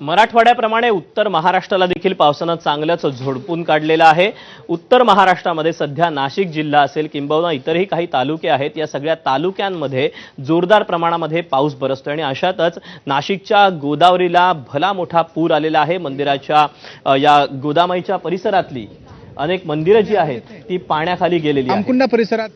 मराठवाड्याप्रमाणे उत्तर महाराष्ट्राला देखील पावसानं चांगलंच झोडपून काढलेलं आहे. उत्तर महाराष्ट्रामध्ये सध्या नाशिक जिल्हा असेल किंबहुना इतरही काही तालुके आहेत या सगळ्या तालुक्यांमध्ये जोरदार प्रमाणामध्ये पाऊस बरसतोय आणि अशातच नाशिकच्या गोदावरीला भला मोठा पूर आलेला आहे. मंदिराच्या या गोदामाईच्या परिसरातली अनेक मंदिरं जी आहेत ती पाण्याखाली गेलेली आहेत. परिसरात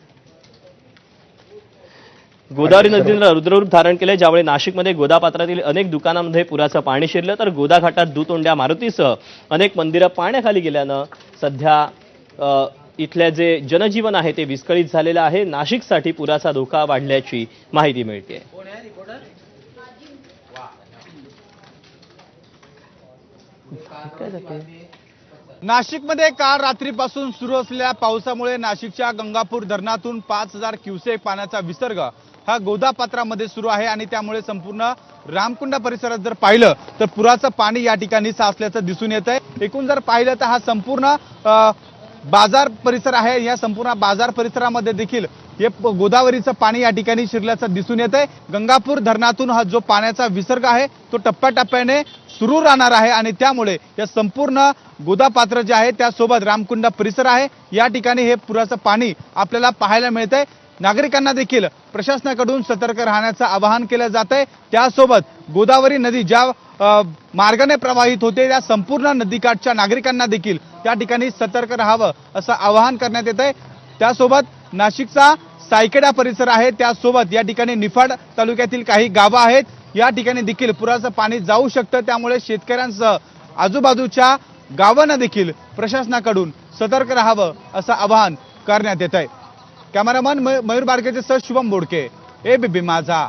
गोदावरी नदीनं रुद्ररूप धारण केले ज्यामुळे नाशिकमध्ये गोदापात्रातील अनेक दुकानांमध्ये पुराचं पाणी शिरलं तर गोदा घाटात दुतोंड्या मारुतीसह अनेक मंदिरं पाण्याखाली गेल्यानं सध्या इथल्या जे जनजीवन आहे ते विस्कळीत झालेलं आहे. नाशिकसाठी पुराचा धोका वाढल्याची माहिती मिळते नाशिकमध्ये काल रात्रीपासून सुरू असलेल्या पावसामुळे नाशिकच्या गंगापूर धरणातून पाच हजार क्युसेक पाण्याचा विसर्ग हा गोदापात्रामध्ये सुरू आहे आणि त्यामुळे संपूर्ण रामकुंडा परिसरात जर पाहिलं तर पुराचं पाणी या ठिकाणी साचल्याचं दिसून येत आहे एकूण जर पाहिलं तर हा संपूर्ण बाजार परिसर आहे. या संपूर्ण बाजार परिसरामध्ये देखील हे गोदावरीचं पाणी या ठिकाणी शिरल्याचं दिसून येत आहे गंगापूर धरणातून हा जो पाण्याचा विसर्ग आहे तो टप्प्याटप्प्याने सुरू राहणार आहे आणि त्यामुळे या संपूर्ण गोदापात्र जे आहे त्यासोबत रामकुंड परिसर आहे. या ठिकाणी हे पुराचं पाणी आपल्याला पाहायला मिळत आहे नागरिकांना देखील प्रशासनाकडून सतर्क राहण्याचं आवाहन केलं जात आहे त्यासोबत गोदावरी नदी ज्या मार्गाने प्रवाहित होते. त्या संपूर्ण नदीकाठच्या नागरिकांना देखील त्या ठिकाणी सतर्क राहावं असं आवाहन करण्यात येत आहे त्यासोबत नाशिकचा सायकेडा परिसर आहे. त्यासोबत या ठिकाणी निफाड तालुक्यातील काही गावं आहेत. या ठिकाणी देखील पुराचं पाणी जाऊ शकतं. त्यामुळे शेतकऱ्यांसह आजूबाजूच्या गावांना देखील प्रशासनाकडून सतर्क राहावं असं आवाहन करण्यात येत आहे कॅमेरामन मयूर बारकेचे सह शुभम बोडके. ए बी माझा.